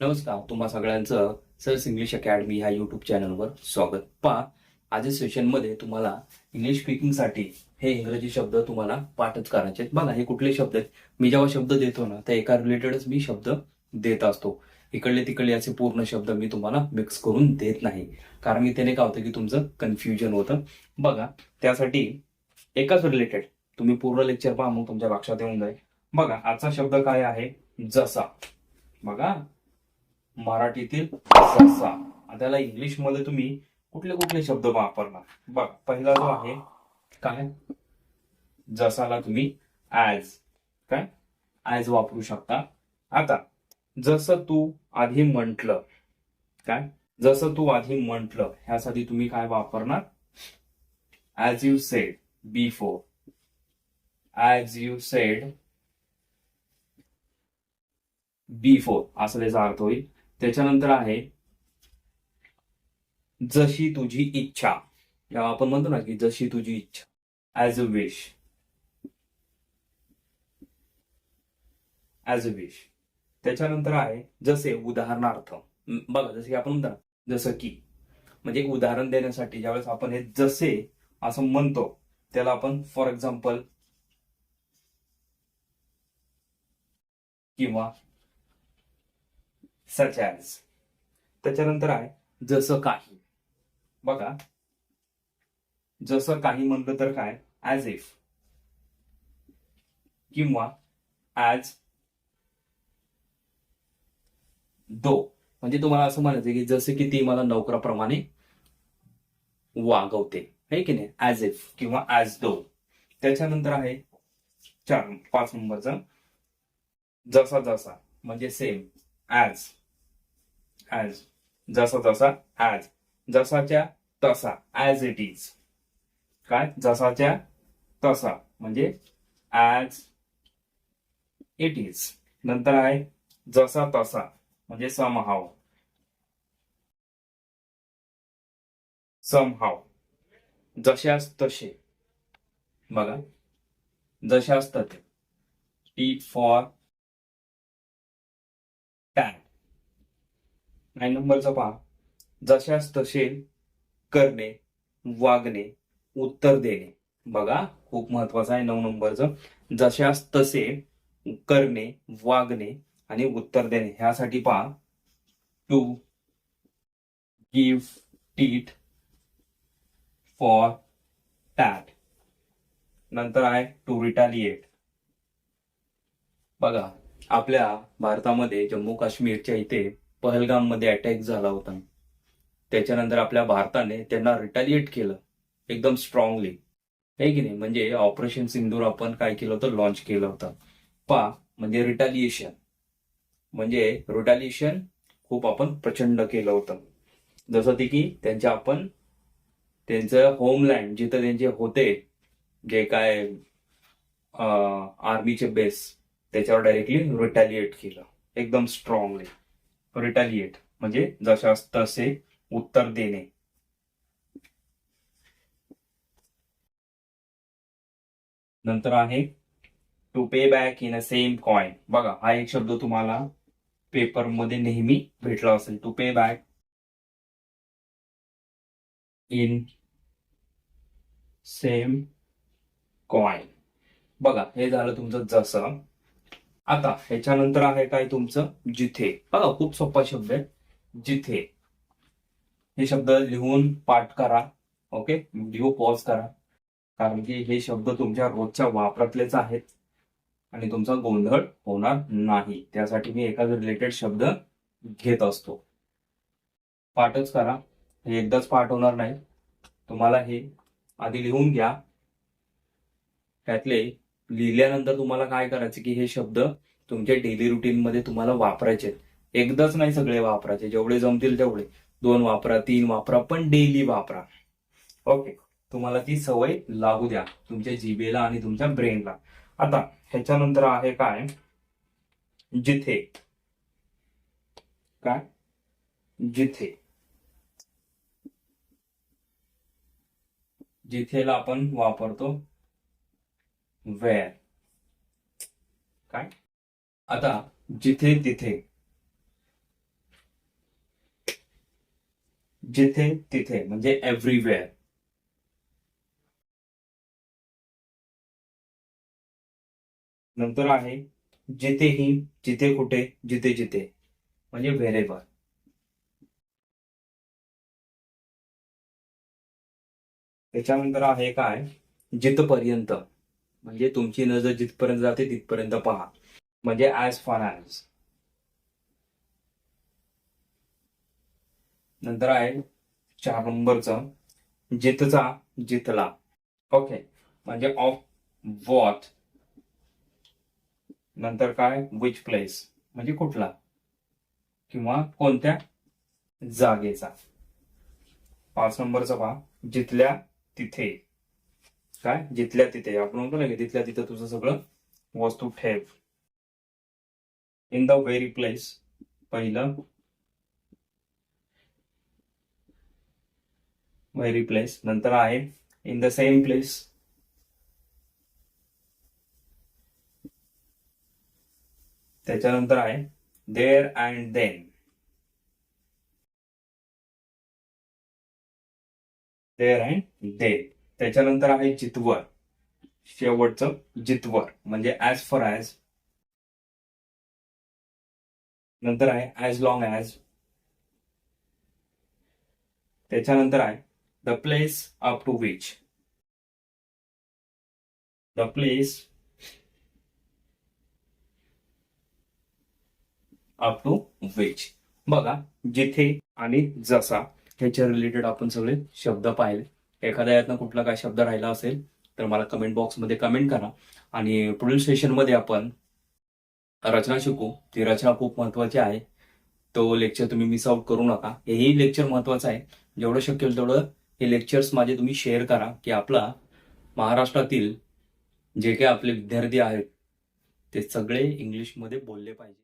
नमस्कार तुम्हा सगळ्यांचं सर्स इंग्लिश अकॅडमी ह्या युट्यूब चॅनलवर स्वागत. पहा आजच्या सेशनमध्ये तुम्हाला इंग्लिश स्पीकिंगसाठी हे इंग्रजी शब्द तुम्हाला पाठच करायचे आहेत. बघा हे कुठले शब्द आहेत? मी जेव्हा शब्द देतो ना त्या एका रिलेटेडच मी शब्द देत असतो. इकडले तिकडले असे पूर्ण शब्द मी तुम्हाला मिक्स करून देत नाही. कारण की त्याने काय होतं की तुमचं कन्फ्युजन होतं. बघा त्यासाठी एकाच रिलेटेड तुम्ही पूर्ण लेक्चर पहा मग तुमच्या लक्षात येऊन जाईल. बघा आजचा शब्द काय आहे? जसा. बघा. मराठीतील ससा त्याला इंग्लिशमध्ये तुम्ही कुठले कुठले शब्द वापरणार? बघ पहिला जो आहे काय? जसाला तुम्ही ऍज काय? ऍज वापरू शकता. आता जसं तू आधी म्हंटल काय? जसं तू आधी म्हंटल ह्यासाठी तुम्ही काय वापरणार? As you said before as you said before असं त्याचा अर्थ होईल. त्याच्यानंतर आहे जशी तुझी इच्छा. या आपण म्हणतो ना की जशी तुझी इच्छा. As a wish as a wish त्याच्यानंतर आहे जसे उदाहरणार्थ. बघा जसे की आपण म्हणतो ना जसं की. म्हणजे उदाहरण देण्यासाठी ज्यावेळेस आपण हे जसे असं म्हणतो त्याला आपण फॉर एक्झाम्पल किंवा सच ॲज त्याच्यानंतर आहे जसं काही. बघा. जसं काही म्हणलं तर काय? ॲज इफ किंवा ॲज दो म्हणजे तुम्हाला असं म्हणायचं की जसं की ती मला नोकराप्रमाणे वागवते. है की नाही? ॲज इफ किंवा ॲज दो त्याच्यानंतर आहे चार पाच नंबरचा. जसा जसा म्हणजे सेम ॲज ॲज जसा जसा ॲज जसाच्या तसा ॲज इट इज काय? जसाच्या तसा. म्हणजे ॲज इट इज नंतर आहे जसा तसा. म्हणजे समहाव समहाव जशास तसे. बघा. जशास तसे. टी फॉर नाईन नंबरचा पहा जशास तसे करणे वागणे उत्तर देणे. बघा खूप महत्वाचं आहे नऊ नंबरचं जशास तसे करणे वागणे आणि उत्तर देणे. ह्यासाठी पहा. To give tit for tat नंतर आहे टू रिटालिएट बघा आपल्या भारतामध्ये जम्मू काश्मीरच्या इथे पहलगाममध्ये अटॅक झाला होता. त्याच्यानंतर आपल्या भारताने त्यांना रिटॅलिएट केलं एकदम स्ट्रॉंगली आहे की नाही? म्हणजे ऑपरेशन सिंदूर आपण काय केलं होतं? लॉन्च केलं होतं. पा म्हणजे रिटॅलिएशन म्हणजे रिटालिएशन खूप आपण प्रचंड केलं होतं. जसं ते की त्यांच्या आपण त्यांचं होमलँड जिथं त्यांचे होते जे काय आर्मीचे बेस त्याच्यावर डायरेक्टली रिटॅलिएट केलं. एकदम स्ट्रॉंगली रिटॅलिएट म्हणजे जशास तसे उत्तर देणे. नंतर आहे to pay back in a same coin बघा हा एक शब्द तुम्हाला पेपरमध्ये नेहमी भेटला असेल. To pay back in same coin बघा हे झालं तुमचं जसं आता ह्याच्यानंतर आहे काय तुमचं? जिथे. बघा खूप सोपा शब्द आहे. जिथे. हे शब्द लिहून पाठ करा. ओके? व्हिडिओ पॉज करा. कारण की हे शब्द तुमच्या रोजच्या वापरातलेच आहेत. आणि तुमचा गोंधळ होणार नाही. त्यासाठी मी एखाद रिलेटेड शब्द घेत असतो. पाठच करा. हे एकदाच पाठ होणार नाही. तुम्हाला हे आधी लिहून घ्या. त्यातले लिहिल्यानंतर तुम्हाला काय करायचं की हे शब्द तुमच्या डेली रुटीन मध्ये तुम्हाला वापरायचे एकदाच नाही सगळे वापरायचे. जेवढे जमतील तेवढे. दोन वापरा तीन वापरा पण डेली वापरा. ओके तुम्हाला ती सवय लागू द्या. तुमच्या जिबेला आणि तुमच्या ब्रेनला आता ह्याच्यानंतर आहे काय? जिथे. काय? जिथे. जिथेला आपण वापरतो. वेअर. काय? आता जिथे तिथे. जिथे तिथे म्हणजे एव्हरीवेअर नंतर आहे जिथेही जिथे कुठे जिथे जिथे म्हणजे व्हेरेवर त्याच्यानंतर आहे काय? जिथपर्यंत. म्हणजे तुमची नजर जिथपर्यंत जाते तिथपर्यंत पहा. म्हणजे ॲज फार ऍज नंतर आहे चार नंबरचं. जितचा जितला. ओके म्हणजे ऑफ वॉट नंतर काय? विच प्लेस म्हणजे कुठला? किंवा कोणत्या जागेचा? पाच नंबरचा पहा. जिथल्या तिथे. काय? जिथल्या तिथे. आपण म्हणतो ना की तिथल्या तिथे तुझं सगळं वस्तू ठेव. इन द व्हेरी प्लेस पहिलं. व्हेरी प्लेस नंतर आहे. इन द सेम प्लेस त्याच्यानंतर आहे. There and then there and then त्याच्यानंतर आहे जितवर. शेवटचं जितवर म्हणजे ऍज फॉर ऍज नंतर आहे ॲज लॉंग ॲज त्याच्यानंतर आहे the place up to which the place up to which बघा जिथे आणि जसा ह्याच्या रिलेटेड आपण सगळे शब्द पाहिले. एखाद्या यातनं कुठला काय शब्द राहिला असेल तर मला कमेंट बॉक्समध्ये कमेंट करा. आणि पुढील सेशनमध्ये आपण रचना शिकू. ती रचना खूप महत्वाची आहे. तो लेक्चर तुम्ही मिस आउट करू नका. हेही लेक्चर महत्वाचं आहे. जेवढं शक्य होईल तेवढं हे लेक्चर्स माझे तुम्ही शेअर करा की आपला महाराष्ट्रातील जे काही आपले विद्यार्थी आहेत ते सगळे इंग्लिशमध्ये बोलले पाहिजे.